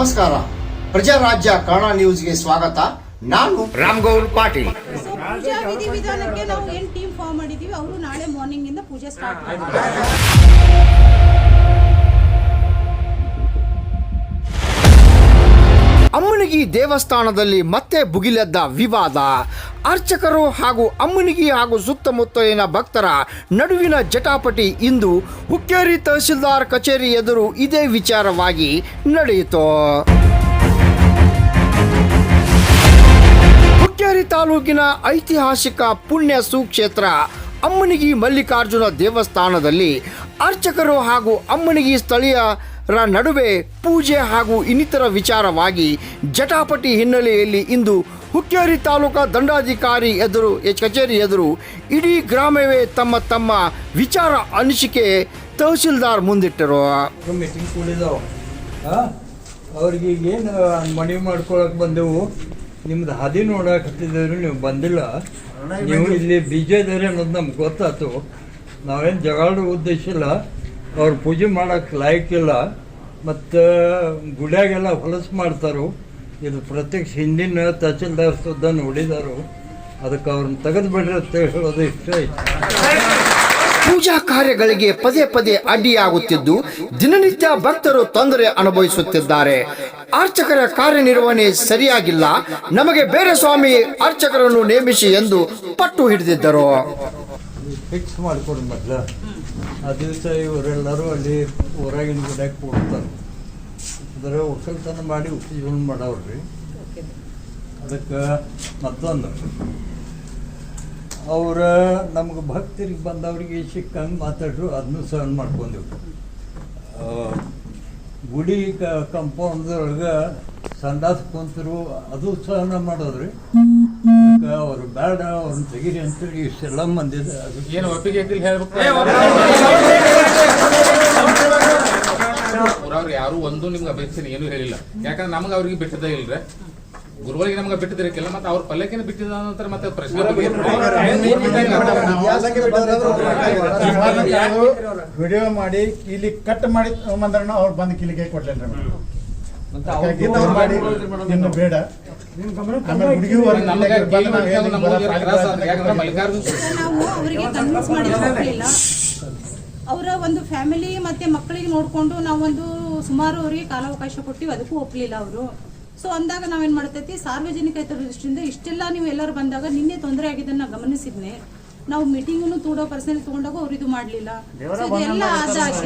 ನಮಸ್ಕಾರ. ಪ್ರಜಾರಾಜ್ಯ ಕನ್ನಡ ನ್ಯೂಸ್ಗೆ ಸ್ವಾಗತ. ನಾನು ರಾಮ್ಗೌಡ್ ಪಾಟೀಲ್. ಸೊ ಪೂಜಾ ವಿಧಿ ವಿಧಾನಕ್ಕೆ ನಾವು ಏನ್ ಟೀಮ್ ಫಾರ್ಮ್ ಮಾಡಿದೀವಿ ಅವರು ನಾಳೆ ಮಾರ್ನಿಂಗ್ ಇಂದ ಪೂಜೆ ಸ್ಟಾರ್ಟ್ ಮಾಡ್ತಾರೆ. ಅಮ್ಮನಿಗಿ ದೇವಸ್ಥಾನದಲ್ಲಿ ಮತ್ತೆ ಭುಗಿಲೆದ್ದ ವಿವಾದ. ಅರ್ಚಕರು ಹಾಗೂ ಅಮ್ಮನಿಗಿ ಹಾಗೂ ಸುತ್ತಮುತ್ತಲಿನ ಭಕ್ತರ ನಡುವಿನ ಜಟಾಪಟಿ ಇಂದು ಹುಕ್ಕೇರಿ ತಹಸೀಲ್ದಾರ್ ಕಚೇರಿ ಎದುರು ಇದೇ ವಿಚಾರವಾಗಿ ನಡೆಯಿತು. ಹುಕ್ಕೇರಿ ತಾಲೂಕಿನ ಐತಿಹಾಸಿಕ ಪುಣ್ಯ ಸುಕ್ಷೇತ್ರ ಅಮ್ಮನಿಗಿ ಮಲ್ಲಿಕಾರ್ಜುನ ದೇವಸ್ಥಾನದಲ್ಲಿ ಅರ್ಚಕರು ಹಾಗೂ ಅಮ್ಮನಿಗಿ ಸ್ಥಳೀಯರ ನಡುವೆ ಪೂಜೆ ಹಾಗೂ ಇನ್ನಿತರ ವಿಚಾರವಾಗಿ ಜಟಾಪಟಿ ಹಿನ್ನೆಲೆಯಲ್ಲಿ ಇಂದು ಹುಕ್ಕೇರಿ ತಾಲೂಕಾ ದಂಡಾಧಿಕಾರಿ ಎದುರು ಕಚೇರಿ ಎದುರು ಇಡೀ ಗ್ರಾಮವೇ ತಮ್ಮ ತಮ್ಮ ವಿಚಾರ ಅನಿಸಿಕೆ ತಹಸೀಲ್ದಾರ್ ಮುಂದಿಟ್ಟರು. ಮೀಟಿಂಗ್ ಕೂಡಿದಾವ ಅವ್ರಿಗೆ ಏನು ಮನವಿ ಮಾಡ್ಕೊಳಕ್ಕೆ ಬಂದೆವು? ನಿಮ್ದು ಹಾದಿ ನೋಡಕ್ ಹತ್ತಿದ್ರು ನೀವು ಬಂದಿಲ್ಲ? ನೀವು ಇಲ್ಲಿ ಬಿಜೆದಾರೆ ಅನ್ನೋದು ನಮ್ಗೆ ಗೊತ್ತಾಯ್ತು ನಾವೇನು ಜಗಳ ಉದ್ದೇಶ ಇಲ್ಲ. ಅವ್ರು ಪೂಜೆ ಮಾಡೋಕ್ಕೆ ಲಾಯಕ್ಕಿಲ್ಲ ಮತ್ತು ಗುಡಿಯಾಗೆಲ್ಲ ಹೊಲಸು ಮಾಡ್ತಾರೋ. ಇದು ಪ್ರತ್ಯಕ್ಷ ಹಿಂದಿನ ತಹಸೀಲ್ದಾರ್ ಸುದ್ದ ನೋಡಿದಾರು. ಅದಕ್ಕೆ ಅವ್ರನ್ನ ತೆಗೆದು ಬಿಡ್ರಿ ಅಂತ ಹೇಳೋದು ಇಷ್ಟ ಐತೆ. ಪೂಜಾ ಕಾರ್ಯಗಳಿಗೆ ಪದೇ ಪದೇ ಅಡ್ಡಿಯಾಗುತ್ತಿದ್ದು ದಿನನಿತ್ಯ ಭಕ್ತರು ತೊಂದರೆ ಅನುಭವಿಸುತ್ತಿದ್ದಾರೆ. ಅರ್ಚಕರ ಕಾರ್ಯನಿರ್ವಹಣೆ ಸರಿಯಾಗಿಲ್ಲ. ನಮಗೆ ಬೇರೆ ಸ್ವಾಮಿ ಅರ್ಚಕರನ್ನು ನೇಮಿಸಿ ಎಂದು ಪಟ್ಟು ಹಿಡಿದಿದ್ದರು. ಫಿಕ್ಸ್ ಮಾಡಿಕೊಡು ಮೊದ್ಲು ಆ ದಿವಸ ಇವರೆಲ್ಲರೂ ಅಲ್ಲಿ ಹೊರಗಿನ ಗಿಡಕ್ಕೆ ಕೊಡ್ತಾರೆ ಅದರ ಒಕ್ಕಲ್ತನ ಮಾಡಿ ಜೀವನ ಮಾಡವ್ರಿ ಅದಕ್ಕೆ ಮತ್ತೊಂದು ಅವರ ನಮ್ಗೆ ಭಕ್ತರಿಗೆ ಬಂದವ್ರಿಗೆ ಸಿಕ್ಕಂಗೆ ಮಾತಾಡ್ರು ಅದನ್ನು ಸಹನ ಮಾಡ್ಕೊಂಡೆವು. ಆ, ಗುಡಿ ಕಂಪೌಂಡ್ದೊಳಗೆ ಸಂಡಾಸ್ ಕುಂತರು ಅದು ಸಹನ ಮಾಡೋದ್ರಿ. ಅದಕ್ಕೆ ಅವ್ರು ಬೇಡ ಅವ್ರನ್ನ ತೆಗೀರಿ ಅಂತೇಳಿ ಇಷ್ಟೆಲ್ಲ ಬಂದಿದೆ ಅದು ಏನು ಒಪ್ಪಿಗೆ ಇದ್ದಿಲ್ಲ ಹೇಳ್ಬೇಕು. ಯಾರು ಒಂದು ನಿಮ್ಗೆ ಅಭ್ಯರ್ಥಿ ಏನು ಹೇಳಿಲ್ಲ. ಯಾಕಂದ್ರೆ ನಮ್ಗೆ ಅವ್ರಿಗೆ ಬಿಟ್ಟದ ಇಲ್ರಿ. ಗುರುಗಳಿಗೆ ನಮ್ಗೆ ಬಿಟ್ಟಿದ್ರಿಕ್ಕಿಲ್ಲ ಮತ್ತೆ ಅವ್ರ ಪಲ್ಲಕ್ಕಿನ ಬಿಟ್ಟಿದ ನಂತರ ಮತ್ತೆ ಪ್ರಶ್ನೆ ವಿಡಿಯೋ ಮಾಡಿ ಇಲ್ಲಿ. ಕಟ್ ಮಾಡಿ ಬಂದ್ರೆ ಅವ್ರು ಬಂದು ಕಿಲಿಗೆ ಕೊಡ್ಲಿಲ್ಲ ಇನ್ನು ಬೇಡ. ಅವರ ಒಂದು ಫ್ಯಾಮಿಲಿ ಮತ್ತೆ ಮಕ್ಕಳಿಗೆ ನೋಡ್ಕೊಂಡು ನಾವೊಂದು ಸುಮಾರು ಅವರಿಗೆ ಕಾಲಾವಕಾಶ ಕೊಟ್ಟಿವಿ ಅದಕ್ಕೂ ಒಪ್ಪಲಿಲ್ಲ ಅವರು. ಸೊ ಅಂದಾಗ ನಾವೇನ್ ಮಾಡ್ತೈತಿ ಸಾರ್ವಜನಿಕ ದೃಷ್ಟಿಯಿಂದ ಇಷ್ಟೆಲ್ಲ ನೀವು ಎಲ್ಲರೂ ಬಂದಾಗ ನಿನ್ನೆ ತೊಂದರೆ ಆಗಿದ್ದನ್ನ ನಾ ನಾವು ಮೀಟಿಂಗನ್ನು ತೋಡೋ ಪರ್ಸನ್ ತಗೊಂಡಾಗ ಅವ್ರು ಇದು ಮಾಡ್ಲಿಲ್ಲ. ಸೊ ಇದೆಲ್ಲ ಆದಾಗ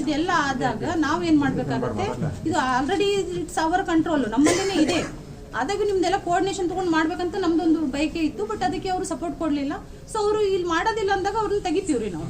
ಇದೆಲ್ಲ ಆದಾಗ ನಾವ್ ಏನ್ ಮಾಡ್ಬೇಕಾಗತ್ತೆ? ಇದು ಆಲ್ರೆಡಿ ಇಟ್ಸ್ ಅವರ್ ಕಂಟ್ರೋಲ್ ನಮ್ಮಲ್ಲಿನೇ ಇದೆ. ಅದಾಗ ನಿಮ್ದೆಲ್ಲ ಕೋಆರ್ಡಿನೇಷನ್ ತಗೊಂಡ್ ಮಾಡ್ಬೇಕಂತ ನಮ್ದೊಂದು ಬೈಕೆ ಇತ್ತು ಬಟ್ ಅದಕ್ಕೆ ಅವರು ಸಪೋರ್ಟ್ ಕೊಡ್ಲಿಲ್ಲ. ಸೊ ಅವರು ಇಲ್ಲಿ ಮಾಡೋದಿಲ್ಲ ಅಂದಾಗ ಅವ್ರನ್ನ ತೆಗಿತೀವ್ರಿ ನಾವು.